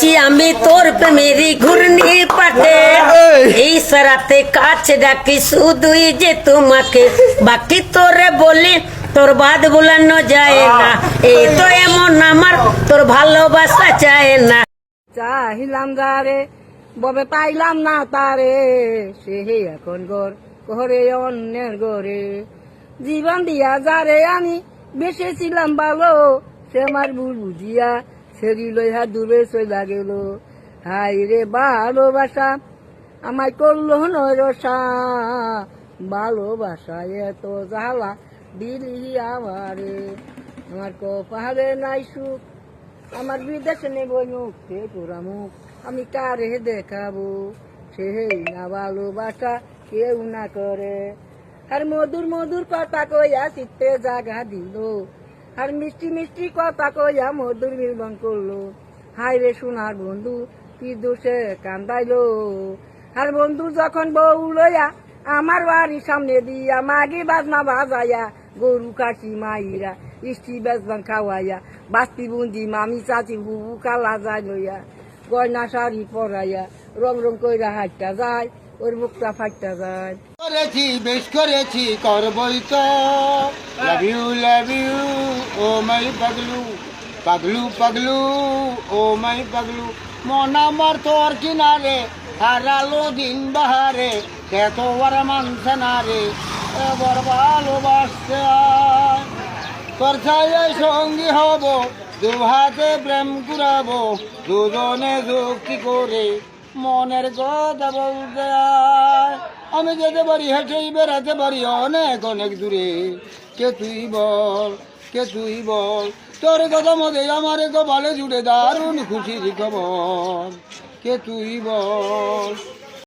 উঠেছি আমি তোর প্রেমেরই ঘূর্ণি পাটে এই। সারাতে কাছে ডাকি শুধুই যে তোমাকে। বাকি তোরে বলি তোর বাদ বুলানো যায় না। এই তো এমন আমার তোর ভালোবাসা চায় না। চাহিলাম যারে ববে পাইলাম না তারে। সে হে এখন গর ঘরে অন্যের ঘরে জীবন দিয়া যারে আমি বেসেছিলাম ভালো সে আমার ভুল বুঝিয়া সেরি লইহা দূরে চলে গেল। হাই রে ভালোবাসা, আমায় করল নরসা। ভালোবাসা এত জ্বালা দিলি আমারে। আমার কপালে নাই সুখ, আমার বিদেশ নেব মুখ সে তোরা মুখ, আমি কারে দেখাবো? সে না ভালোবাসা কেউ না করে। আর মধুর মধুর কথা কইয়া চিত্তে জাগা দিল। আর মিষ্টি মিষ্টি কথা কইয়া মধুর মিলন করল। হাই রে সোনার বন্ধু, কি দোষে কান্দাইলো। আর বন্ধু যখন বউ লইয়া আমার বাড়ির সামনে দিয়া মাগি বাজনা বাজাইয়া, গরু কাশি মাইরা, ইষ্টি বেজবান খাওয়াইয়া, বাস্তি বুন্দি মামি চাচি বুবু কালা যায় লইয়া, গয়না শাড়ি পরাইয়া, রং রং কইরা হাইটা যায়, ওর বুকটা ফাইটা যায়। করেছি, বেশ করেছি, করবই তো। Love you love you oh my Paglu পাগলু পাগলু, ও মাই পাগলু, মন আমার তোর কিনারে, হারালো দিন বাহারে সে তো আর মানছে না রে, এবার ভালোবাসতে তোর ছায় সঙ্গী হব, দু হাতে প্রেম কুড়াবো, দুজনে যুক্তি করে মনের কথা বলতে আমি যেতে পারি, হেঁটেই বেড়াতে পারি অনেক অনেক দূরে। কে তুই বল? কে তুই বল? তোর কথা মধ্যে আমার কপালে জুড়ে দারুণ খুশির খবর। কে তুই বল?